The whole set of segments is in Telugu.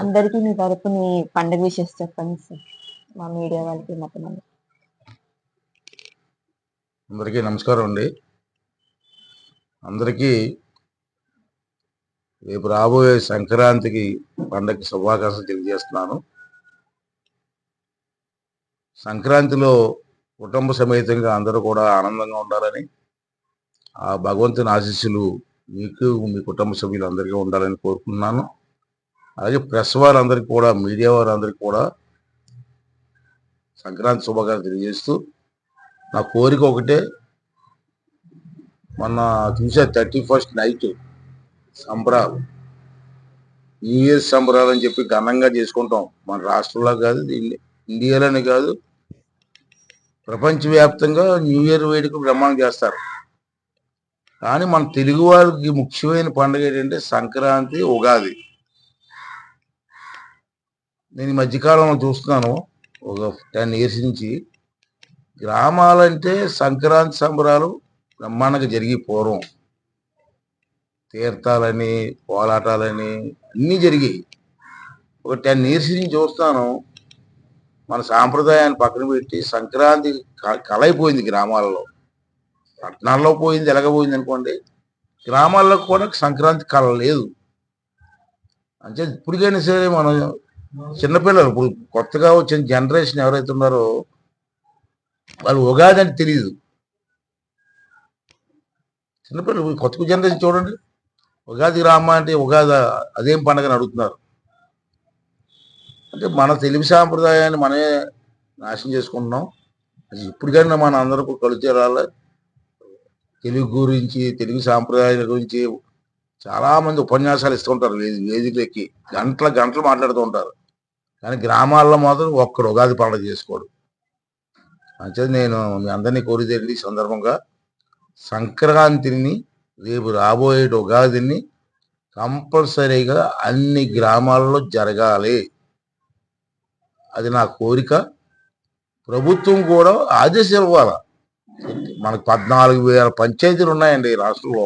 అందరికీ మీ తరపు మీ పండుగ విషయస్ చెప్పండి సార్. మా మీడియా వాళ్ళకి మొత్తం అందరికీ నమస్కారం అండి. అందరికీ రేపు రాబోయే సంక్రాంతికి పండగకి శుభాకాంక్షలు తెలియజేస్తున్నాను. సంక్రాంతిలో కుటుంబ సమేతంగా అందరూ కూడా ఆనందంగా ఉండాలని ఆ భగవంతుని ఆశీస్సులు మీకు మీ కుటుంబ సభ్యులందరికీ ఉండాలని కోరుకుంటున్నాను. అలాగే ప్రెస్ వారందరికీ కూడా మీడియా వారందరికీ కూడా సంక్రాంతి శుభాకాంక్షలు తెలియజేస్తూ నా కోరిక ఒకటే మొన్న చూసా థర్టీ ఫస్ట్ నైట్ సంబరాలు. న్యూ ఇయర్ సంబరాలు అని చెప్పి ఘనంగా చేసుకుంటాం. మన రాష్ట్రంలో కాదు ఇండియాలోనే కాదు. ప్రపంచవ్యాప్తంగా న్యూ ఇయర్ వేడుక బ్రహ్మాండం చేస్తారు. కానీ మన తెలుగు వారికి ముఖ్యమైన పండుగ ఏంటంటే సంక్రాంతి ఉగాది. నేను ఈ మధ్యకాలంలో చూస్తున్నాను ఒక టెన్ ఇయర్స్ నుంచి. గ్రామాలంటే సంక్రాంతి సంబరాలు బ్రహ్మాండంగా జరిగి పూర్వం. తీర్థాలని పోలాటాలని అన్నీ జరిగాయి ఒక టెన్ ఇయర్స్ నుంచి చూస్తాను మన సాంప్రదాయాన్ని పక్కన పెట్టి సంక్రాంతి కలైపోయింది గ్రామాలలో. పట్టణాల్లో పోయింది ఎలాగపోయింది అనుకోండి గ్రామాల్లో కూడా సంక్రాంతి కళ లేదు. అంటే ఇప్పటికైనా సరే మనం చిన్నపిల్లలు ఇప్పుడు కొత్తగా వచ్చిన జనరేషన్ ఎవరైతే ఉన్నారో వాళ్ళు ఉగాది అని తెలియదు చిన్నపిల్లలు కొత్త జనరేషన్ చూడండి ఉగాది రామ అంటే ఉగాది అదేం పండగ అని అడుగుతున్నారు. అంటే మన తెలుగు సాంప్రదాయాన్ని మనమే నాశనం చేసుకుంటున్నాం. అది ఇప్పటికైనా మన అందరికీ రాలే తెలుగు గురించి తెలుగు సాంప్రదాయాల గురించి చాలా మంది ఉపన్యాసాలు ఇస్తుంటారు వేది వేదికలెక్కి. గంటల గంటలు మాట్లాడుతూ ఉంటారు. కానీ గ్రామాల్లో మాత్రం ఒక్కడు ఉగాది పండుగ చేసుకోడు. అంటే నేను మీ అందరినీ కోరిదేంటి? సందర్భంగా సంక్రాంతిని రేపు రాబోయే ఉగాదిని కంపల్సరీగా అన్ని గ్రామాల్లో జరగాలి. అది నా కోరిక. ప్రభుత్వం కూడా ఆదేశాలు ఇవ్వాలి? మనకు పద్నాలుగు వేల పంచాయతీలు ఉన్నాయండి ఈ రాష్ట్రంలో.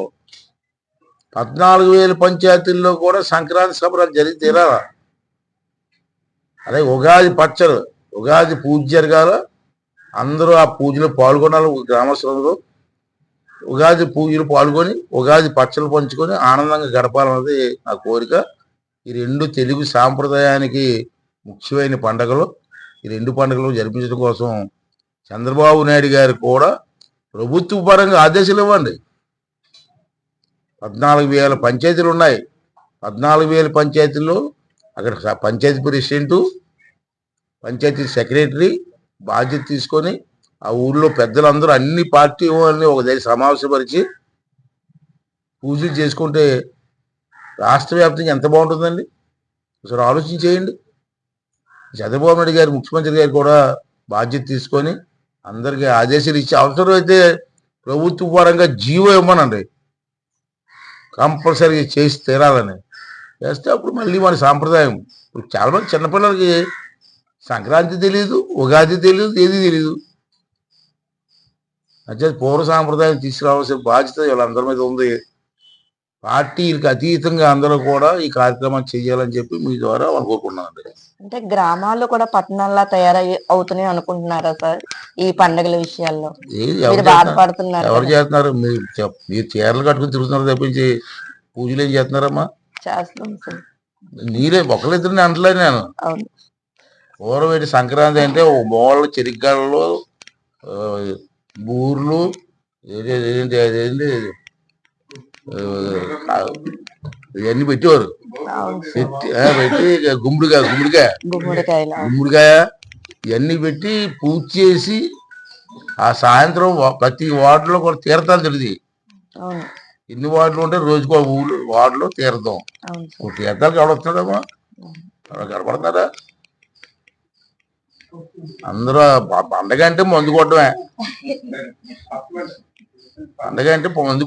పద్నాలుగు వేల పంచాయతీల్లో కూడా సంక్రాంతి సంబరాలు జరిగి తీరాల? అదే ఉగాది పచ్చలు ఉగాది పూజ జరగాల. అందరూ ఆ పూజలో పాల్గొనాలి గ్రామస్తులందరూ ఉగాది పూజలు పాల్గొని ఉగాది పచ్చలు పంచుకొని ఆనందంగా గడపాలన్నది నా కోరిక. ఈ రెండు తెలుగు సాంప్రదాయానికి ముఖ్యమైన పండుగలు. ఈ రెండు పండుగలు జరిపించడం కోసం చంద్రబాబు నాయుడు గారు కూడా ప్రభుత్వ పరంగా ఆదేశాలు ఇవ్వండి. పద్నాలుగు వేల పంచాయతీలు ఉన్నాయి. పద్నాలుగు వేల పంచాయతీల్లో అక్కడ పంచాయతీ ప్రెసిడెంటు పంచాయతీ సెక్రటరీ బాధ్యత తీసుకొని ఆ ఊర్లో పెద్దలందరూ అన్ని పార్టీ వాళ్ళని ఒక దగ్గర సమావేశపరిచి పూజలు చేసుకుంటే రాష్ట్ర వ్యాప్తంగా ఎంత బాగుంటుందండి? ఒకసారి ఆలోచన చేయండి. చంద్రబాబు నాయుడు గారు ముఖ్యమంత్రి గారు కూడా బాధ్యత తీసుకొని అందరికీ ఆదేశాలు ఇచ్చి అవసరమైతే ప్రభుత్వ పరంగా జీవో ఇవ్వమనండి. కంపల్సరీగా చేసి తీరాలని. చేస్తే అప్పుడు మళ్ళీ మన సాంప్రదాయం. ఇప్పుడు చాలా మంది చిన్నపిల్లలకి సంక్రాంతి తెలియదు ఉగాది తెలియదు ఏది తెలియదు అంటే పూర్వ సాంప్రదాయం తీసుకురావాల్సిన బాధ్యత వీళ్ళందరి మీద ఉంది. పార్టీలకు అతీతంగా అందరూ కూడా ఈ కార్యక్రమం చేయాలని చెప్పి మీ ద్వారా అనుకోకున్నాను అంటే గ్రామాల్లో కూడా పట్టణాల్లో తయారై అవుతున్నాయి అనుకుంటున్నారా సార్? ఈ పండుగల విషయాల్లో. మీరు ఎవరు చేస్తున్నారు? బాధపడుతున్నారు ఎవరు కదా? చేస్తున్నారు? మీరు మీరు చీరలు కట్టుకుని తిరుగుతున్నారు తప్పించి పూజలు ఏం చేస్తున్నారమ్మా? చేస్తాం సార్. నీరే ఒకళ్ళిద్దరిని అంటలే నేను. అవును. పూర్వం ఏంటి సంక్రాంతి అంటే చెరిగ్గాళ్ళలో ఆ, బూర్లు ఏంటి ఇవన్నీ పెట్టేవారు. పెట్టి ఆ, పెట్టి గుమ్మడికాయ గుమ్మడికాయ. గుమ్మడికాయ ఇవన్నీ పెట్టి పూజ చేసి ఆ సాయంత్రం ప్రతి వార్డులో కూడా తీర్థాలు తిరిగి. ఎన్ని వార్డులు ఉంటే రోజుకో ఊరు వార్డులో తీర్థం. తీర్థాలకు ఎవడు వస్తున్నాడమ్మా ఎవరు కనపడుతున్నారా అందరూ పండగ అంటే మందు కొట్టడమే. పండగ అంటే మందు